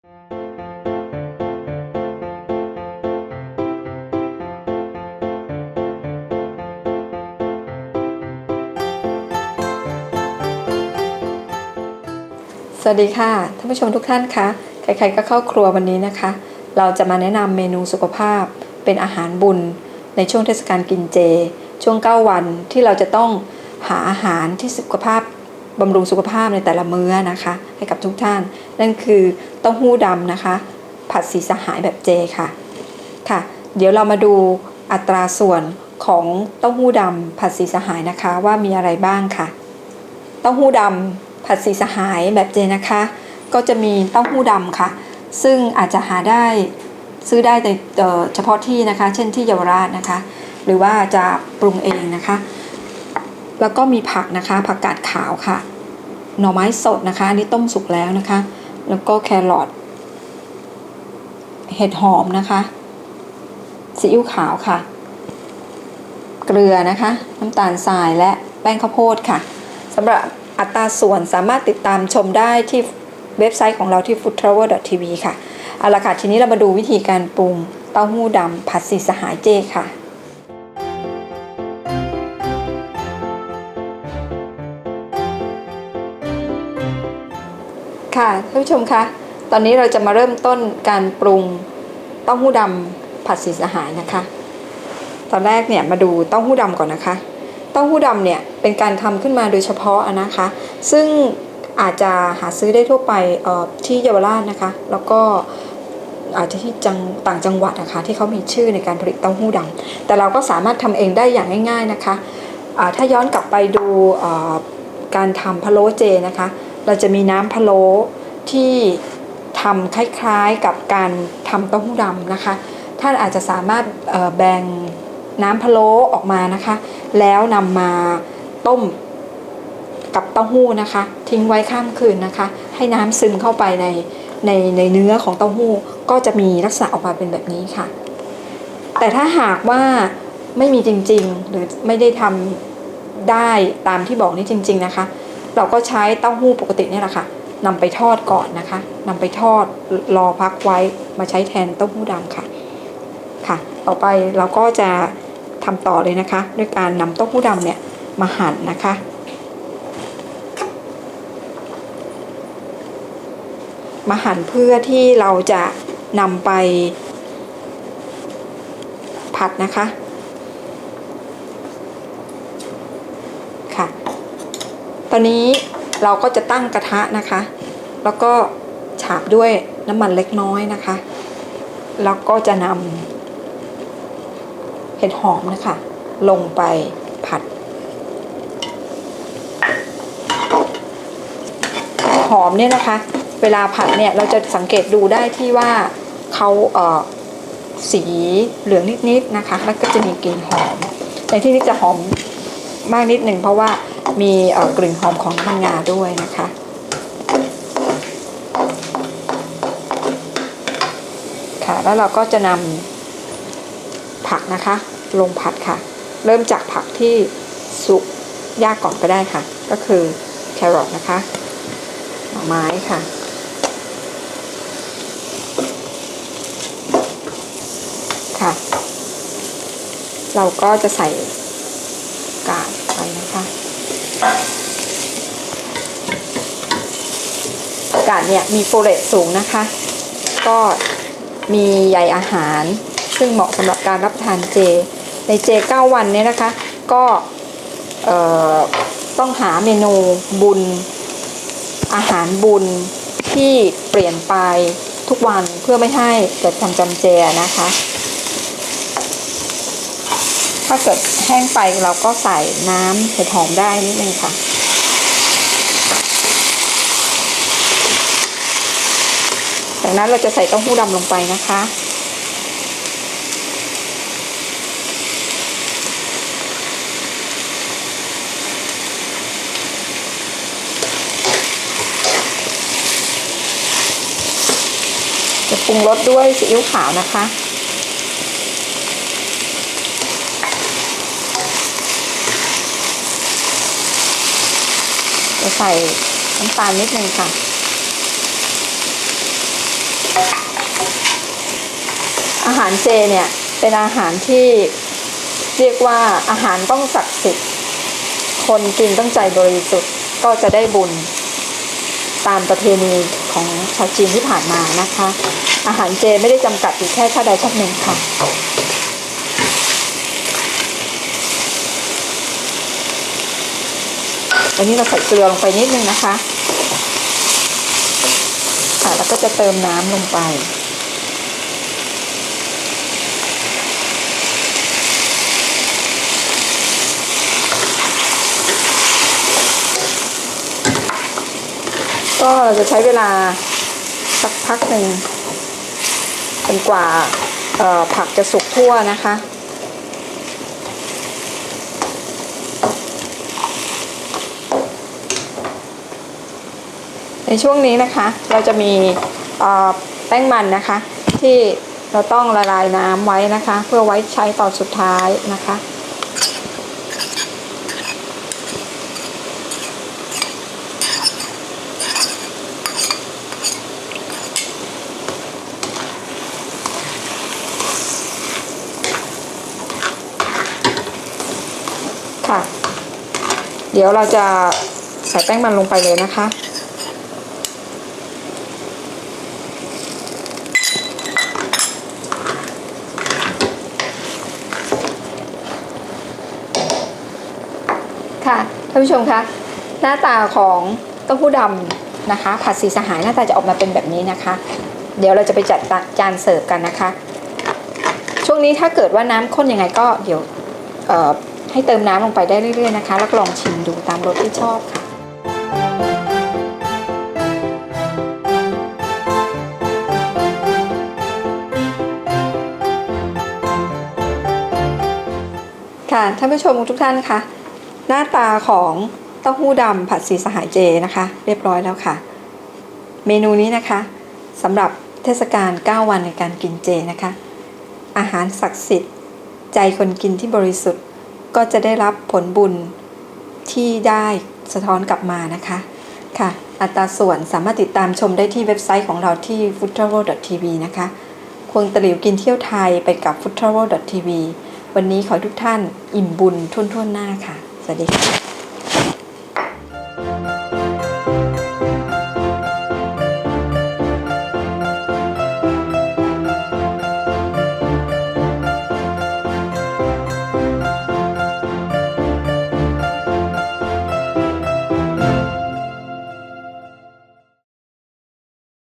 สวัสดีค่ะท่านผู้ชมทุกท่านคะใครๆก็เข้าครัววันนี้นะคะ เราจะมาแนะนำเมนูสุขภาพ เป็นอาหารบุญ ในช่วงเทศกาลกินเจ ช่วง 9 วันที่เราจะต้องหาอาหารที่สุขภาพ บำรุงสุขภาพในแต่ละมื้อนะคะ ให้กับทุกท่าน นั่นคือเต้าหู้ดำนะคะ ผัดสีสหายแบบเจค่ะค่ะ เดี๋ยวเรามาดูอัตราส่วนของเต้าหู้ดำผัดสีสหายนะคะว่ามีอะไรบ้างค่ะ เต้าหู้ดำผัดสีสหายแบบเจนะคะ ก็จะมีเต้าหู้ดำค่ะ ซึ่งอาจจะหาได้ซื้อได้ในเอ่เฉพาะที่นะคะ เช่นที่เยาวราชนะคะ หรือว่าจะปรุงเองนะคะ แล้วก็มีผักนะคะ ผักกาดขาวค่ะ หน่อไม้สดนะคะอันนี้ต้มสุกแล้วนะคะ แล้วก็แครอทเห็ดหอมนะคะซีอิ๊วขาวค่ะ เกลือนะคะ น้ำตาลทรายและแป้งข้าวโพดค่ะสำหรับอัตราส่วนสามารถติดตามชมได้ที่เว็บไซต์ของเราที่ foodtravel.tv ค่ะเอาละค่ะ ทีนี้เรามาดูวิธีการปรุงเต้าหู้ดำผัดสีสหายเจค่ะ ค่ะท่านผู้ชมคะตอนนี้เราจะมาเริ่มต้นการปรุงเต้าหู้ดำผัดสีสหายนะคะ ตอนแรกเนี่ยมาดูเต้าหู้ดำก่อนนะคะ เต้าหู้ดำเนี่ยเป็นการทำขึ้นมาโดยเฉพาะนะคะ ซึ่งอาจจะหาซื้อได้ทั่วไปออที่เยาวราชนะคะ แล้วก็อาจจะที่จังต่างจังหวัดนะคะที่เขามีชื่อในการผลิตเต้าหู้ดำแต่เราก็สามารถทำเองได้อย่างง่าย ๆนะคะถ้าย้อนกลับไปดูการทำพะโล้เจนะคะ เราจะมีน้ำพะโล้ที่ทำคล้ายๆกับการทำเต้าหู้ดำนะคะ ท่านอาจจะสามารถแบ่งน้ำพะโล้ออกมานะคะ แล้วนำมาต้มกับเต้าหู้นะคะ ทิ้งไว้ข้ามคืนนะคะ ให้น้ำซึมเข้าไปในในในเนื้อของเต้าหู้ก็จะมีลักษณะออกมาเป็นแบบนี้ค่ะ แต่ถ้าหากว่าไม่มีจริงๆ หรือไม่ได้ทำได้ตามที่บอกนี้จริง ๆนะคะ เราก็ใช้เต้าหู้ปกตินี่แหละค่ะนำไปทอดก่อนนะคะนำไปทอดรอพักไว้มาใช้แทนเต้าหู้ดำค่ะค่ะ ต่อไปเราก็จะทำต่อเลยนะคะ ด้วยการนำเต้าหู้ดำเนี่ยมาหั่นนะคะมาหั่นเพื่อที่เราจะนำไปผัดนะคะ ตอนนี้เราก็จะตั้งกระทะนะคะ แล้วก็ฉาบด้วยน้ำมันเล็กน้อยนะคะ แล้วก็จะนำเห็ดหอมนะคะ ลงไปผัด หอมเนี่ยนะคะ เวลาผัดเนี่ยเราจะสังเกตดูได้ที่ว่าเขาเออสีเหลืองนิดๆนะคะ แล้วก็จะมีกลิ่นหอม ในที่นี้จะหอมมากนิดหนึ่งเพราะว่า มีกลิ่นหอมของน้ำมันงาด้วยนะคะ ค่ะแล้วเราก็จะนำผักนะคะ ลงผัดค่ะ เริ่มจากผักที่สุกยากก่อนก็ได้ค่ะ ก็คือแครอทนะคะหน่อไม้ค่ะค่ะ เราก็จะใส่กาดไปนะคะ กาดเนี่ยมีโฟเลตสูงนะคะ ก็มีใยอาหาร ซึ่งเหมาะสำหรับการรับทานเจ ในเจ 9 วันเนี่ยนะคะ ก็ต้องหาเมนูบุญ อาหารบุญที่เปลี่ยนไปทุกวันเพื่อไม่ให้เกิดความจำเจนะคะ ถ้าเกิดแห้งไปเราก็ใส่น้ำเห็ดหอมได้นิดนึงค่ะ จากนั้นเราจะใส่เต้าหู้ดำลงไปนะคะ จะปรุงรสด้วยซีอิ๊วขาวนะคะจะใส่น้ำตาลนิดนึงค่ะ อาหารเจเนี่ย เป็นอาหารที่เรียกว่าอาหารต้องศักดิ์สิทธิ์ คนกินต้องใจบริสุทธิ์ก็จะได้บุญตามประเพณีของชาวจีนที่ผ่านมานะคะ อาหารเจไม่ได้จำกัดอยู่แค่ชาติใดชาติหนึ่งค่ะอันนี้เราใส่เกลือลงไปนิดนึงนะคะ ค่ะ แล้วก็จะเติมน้ำลงไปก็เราจะใช้เวลาสักพักหนึ่งจนกว่าผักจะสุกทั่วนะคะ ในช่วงนี้นะคะเราจะมีแป้งมันนะคะ ที่เราต้องละลายน้ำไว้นะคะ เพื่อไว้ใช้ตอนสุดท้ายนะคะค่ะ เดี๋ยวเราจะใส่แป้งมันลงไปเลยนะคะ ค่ะท่านผู้ชมคะหน้าตาของเต้าหู้ดำนะคะ ผัดสีสหายหน้าตาจะออกมาเป็นแบบนี้นะคะ เดี๋ยวเราจะไปจัดจานเสิร์ฟกันนะคะ ช่วงนี้ถ้าเกิดว่าน้ำข้นยังไงก็เดี๋ยวให้เติมน้ำลงไปได้เรื่อยๆนะคะแล้วลองชิมดูตามรสที่ชอบค่ะค่ะท่านผู้ชมทุกท่านคะ หน้าตาของเต้าหู้ดำผัดสีสหายเจนะคะ เรียบร้อยแล้วค่ะ เมนูนี้นะคะสำหรับเทศกาล 9 วันในการกินเจนะคะ อาหารศักดิ์สิทธิ์ ใจคนกินที่บริสุทธิ์ก็จะได้รับผลบุญที่ได้สะท้อนกลับมานะคะค่ะ อัตราส่วนสามารถติดตามชมได้ที่เว็บไซต์ของเราที่ f o o d t r a v e l t v นะคะ ควงตะหลิวกินเที่ยวไทยไปกับ f o o d t r a v e l t v วันนี้ขอทุกท่านอิ่มบุญทุ่นๆหน้าค่ะ Feliz.